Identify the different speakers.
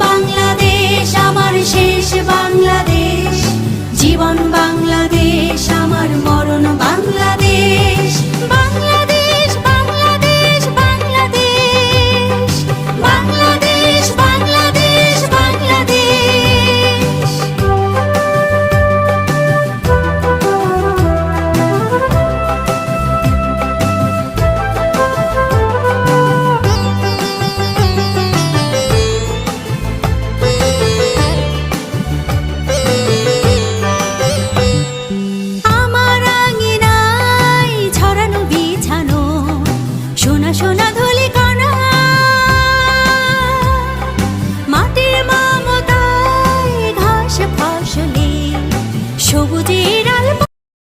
Speaker 1: বাংলাদেশ আমার শেষ শোনা শোনা